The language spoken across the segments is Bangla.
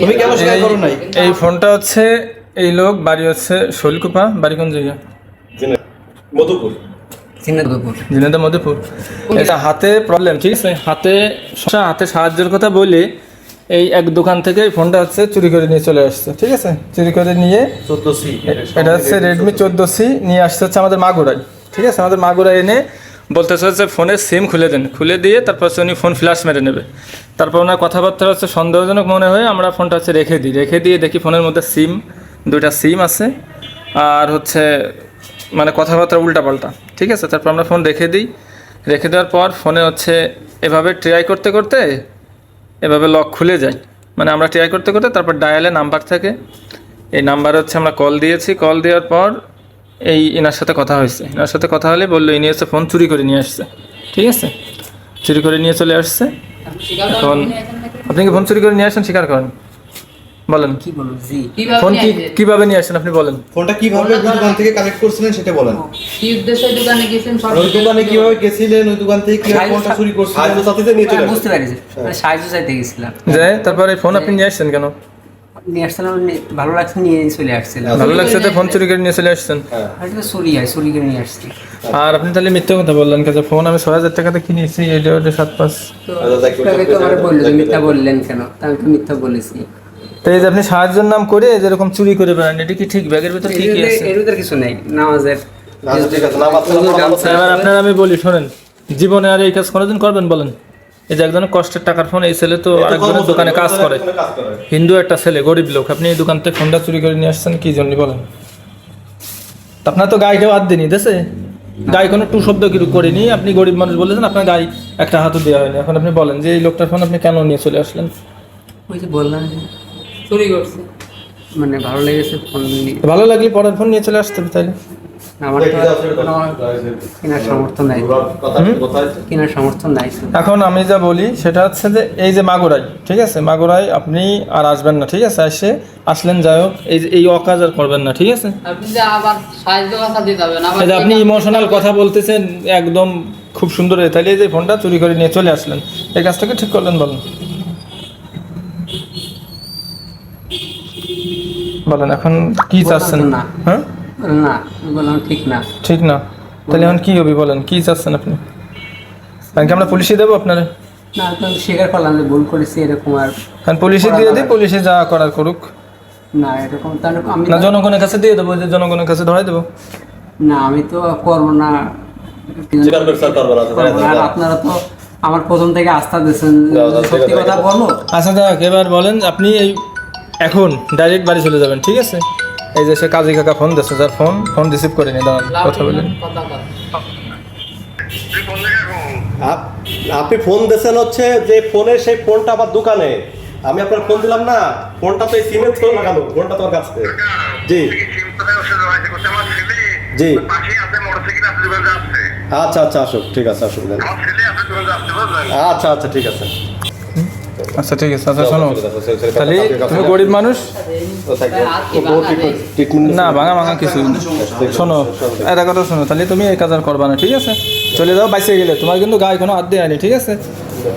তুমি কেন স্বীকার এই- করো নাই? এই ফোনটা হচ্ছে এই লোক বাড়ি হচ্ছে শৈলকুপা বাড়ি কোন জায়গা মধুপুর। জিনেদা মধুপুর। এটা হাতে প্রবলেম ঠিক আছে? হাতে হাতে সাহায্যের কথা বলে এই এক দোকান থেকে এই ফোনটা হচ্ছে চুরি করে নিয়ে চলে আসছে ঠিক আছে? চুরি করে নিয়ে চোদ্দ সি এটা হচ্ছে রেডমি চোদ্দ সি। নিয়ে আসতে হচ্ছে আমাদের মাগুরায় ঠিক আছে? আমাদের মাগুরায় এনে বলতেছে হচ্ছে ফোনের সিম খুলে দেন। খুলে দিয়ে তারপর হচ্ছে উনি ফোন ফ্ল্যাশ মেরে নেবে। তারপর ওনার কথাবার্তা হচ্ছে সন্দেহজনক মনে হয়ে, আমরা ফোনটা হচ্ছে রেখে দিই। রেখে দিয়ে দেখি ফোনের মধ্যে সিম, দুইটা সিম আছে, আর হচ্ছে মানে কথাবার্তা উল্টাপাল্টা। ঠিক আছে? তারপর আমরা ফোন রেখে দিই। রেখে দেওয়ার পর ফোনে হচ্ছে এভাবে ট্রাই করতে করতে এভাবে লক খুলে যায়। মানে আমরা ট্রাই করতে করতে তারপর ডায়ালে নাম্বার থাকে। এই নাম্বার হচ্ছে আমরা কল দিয়েছি। কল দেওয়ার পর এই এনার সাথে কথা হয়েছে। এনার সাথে কথা হলে বলল ইনি হচ্ছে ফোন চুরি করে নিয়ে আসছে। ঠিক আছে? চুরি করে নিয়ে চলে আসছে। এখন আপনি কি ফোন চুরি করে নিয়ে আসেন? স্বীকার করেন। বলেন। কি বলব জি। ফোন কি কীভাবে নিয়ে আসেন আপনি বলেন। ফোনটা কীভাবে দোকান থেকে কালেক্ট করছিলেন সেটা বলেন। কি উদ্দেশ্যে দোকানে গেছেন? ওই দোকানে কীভাবে গেছিলেন? ওই দোকান থেকে সাহায্য- ফোনটা চুরি করছিলেন? সাহায্য চাইতে নিয়ে চলে হ্যাঁ, বুঝতে পারিছি। মানে সাহায্য চাইতে গেছিলাম। যে তারপরে ফোন আপনি নিয়ে আসছেন কেন? নিয়ে আসছিলাম ভালো লাগছে নিয়ে চলে আসছিলাম। ভালো লাগছে তো ফোন চুরি করে নিয়ে চলে আসছেন। আর এটা চুরি হয় চুরি করে নিয়ে আসছি। আর আপনি তাহলে মিথ্যে কথা বললেন কাছে ফোন আমি ছয় হাজার টাকাতে কিনেছি এটা ওটা সাত পাঁচ। তো আচ্ছা, যাক, একটু আগে তো আমার বলল মিথ্যা বললেন কেন? আমি তো মিথ্যা বলেছি। তো এই যে আপনি সাহায্যের নাম করে যেরকম চুরি করে বেড়ান এটা কি ঠিক? ব্যাগের ভিতর কি কি আছে? এর ভিতরে কিছু নেই নামাজের। এবার আপনার আমি বলি শোনেন জীবনে আর এই কাজ কোনোদিন করবেন বলেন? এই যে একজনের কষ্টের টাকার ফোন এই ছেলে তো আরেকজনের দোকানে কাজ করে। হিন্দু একটা ছেলে গরিব লোক। আপনি এই দোকান থেকে ফোনটা চুরি করে নিয়ে আসছেন কি জন্য বলেন? আপনার তো গায়ে কেউ হাত দিনি দেশে গায়ে কোনো টু শব্দ কিছু করিনি। আপনি গরিব মানুষ বলেছেন আপনার গায়ে একটা হাতও দেওয়া হয়নি। এখন আপনি বলেন যে এই লোকটার ফোন আপনি কেন নিয়ে চলে আসলেন? ওই যে বললাম চুরি করছে। মানে ভালো লেগেছে ফোন নিয়ে। ভালো লাগলে পরের ফোন নিয়ে চলে আসতে হবে তাইলে। আমার তো কোনো কেনার সামর্থ্য নাই। কেনার সামর্থ্য নাই এখন আমি যা বলি সেটা হচ্ছে যে এই যে মাগুরাই ঠিক আছে? মাগুরাই আপনি আর আসবেন না ঠিক আছে? এসে আসলেন যাই হোক এই যে এই অকাজ আর করবেন না ঠিক আছে? আপনি যে আবার সাহায্য কথা দিতে হবে না আবার এই যে আপনি ইমোশনাল কথা বলতেছেন একদম খুব সুন্দর তাহলে এই যে ফোনটা চুরি করে নিয়ে চলে আসলেন। এই কাজটাকে ঠিক করলেন বলেন। বলেন এখন কি চাচ্ছেন? না। হ্যাঁ? না বললাম ঠিক না। ঠিক না। তাহলে এখন কি হবে বলেন? কি চাচ্ছেন আপনি? কারণ কি আমরা পুলিশে দেবো আপনারা? না তো স্বীকার করলাম যে ভুল করেছি এরকম আর কারণ পুলিশে দিয়ে দিই পুলিশে যা করার করুক। না এরকম তাহলে আমি না জনগণের কাছে দিয়ে দেবো যে জনগণের কাছে ধরাই দেবো। না আমি তো করব না। আপনারা তো আমার প্রথম থেকে আস্থা দিয়েছেন। যাও, যাও, সত্যি কথা বলো। আচ্ছা যাক এবার বলেন আপনি এই এখন ডাইরেক্ট বাড়ি চলে যাবেন ঠিক আছে? এই যে সে কাজী কাকা ফোন দিচ্ছে যার ফোন ফোন রিসিভ করে নিয়ে দাঁড়ান কথা বলেন। আপনি ফোন দিয়েছেন হচ্ছে যে ফোনের সেই ফোনটা আমার দোকানে। আমি আপনার ফোন দিলাম না ফোনটা তো এই সিমের থ্রো লাগানো ফোনটা তোমার কাছে জি। জি। আচ্ছা আচ্ছা আসুক ঠিক আছে আসুক আচ্ছা আচ্ছা ঠিক আছে। আচ্ছা ঠিক আছে আচ্ছা শোনো তাহলে তুমি গরিব মানুষ? না ভাঙা ভাঙা কিছু শোনো এটা কথা শোনো তাহলে তুমি এই কাজ আর করবা না ঠিক আছে? চলে যাও বাইসে গেলে। তোমার কিন্তু গায়ে কোনো হাত দেয়নি ঠিক আছে?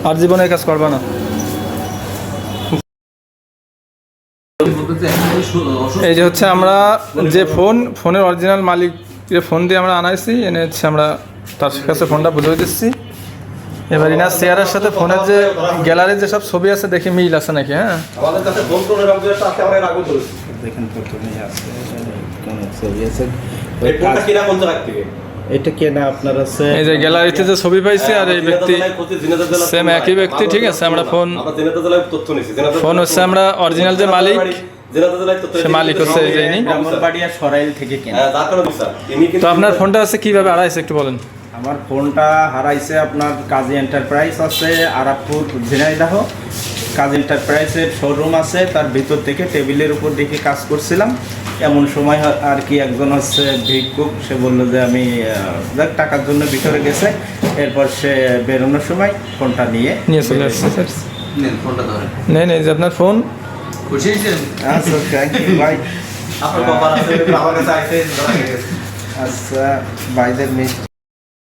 আর জীবনে এই কাজ করবা না। এই যে হচ্ছে আমরা যে ফোন ফোনের অরিজিনাল মালিক যে ফোন দিয়ে আমরা আনাইছি এনে হচ্ছে আমরা তার কাছে ফোনটা বুঝিয়ে দিচ্ছি। এবার ইনার চেয়ারের সাথে ফোনের যে গ্যালারির যে সব ছবি আছে দেখি মিল আছে নাকি হ্যাঁ? আমাদের কাছে ফোন আছে আমরা ধরেছি। দেখেন প্রথমে আছে কোন ছবি আছে। এই ফোনটা কিনা কোন জায়গা থেকে। এটা কেনা আপনার আছে? এই যে গ্যালারিতে যে ছবি পাইছি আর এই ব্যক্তি সেম একই ব্যক্তি ঠিক আছে আমরা ফোন ফোন হচ্ছে আমরা অরিজিনাল যে মালিক সে মালিক হচ্ছে যে ইনি। ব্রাহ্মণবাড়িয়া সরাইল থেকে কেনা। হ্যাঁ তো আপনার ফোনটা আছে কীভাবে? আড়াইছে একটু বলেন। আমার ফোনটা হারাইছে আপনার কাজী এন্টারপ্রাইজ আছে আরাপুর ঝিনাইদাহ। কাজী এন্টারপ্রাইজের শোরুম আছে তার ভিতর থেকে টেবিলের উপর দেখে কাজ করছিলাম। এমন সময় আর কি একজন হচ্ছে ভিক্ষুক সে বলল যে আমি যাক টাকার জন্য ভিতরে গেছে। এরপর সে বেরোনোর সময় ফোনটা নিয়ে নিয়ে চলে আসছে। ফোনটা ধরেন। নেই নেই যে আপনার ফোন। খুশি আচ্ছা থ্যাংক ইউ ভাই আপনার আছে আমার কাছে আচ্ছা ভাইদের মিষ্টি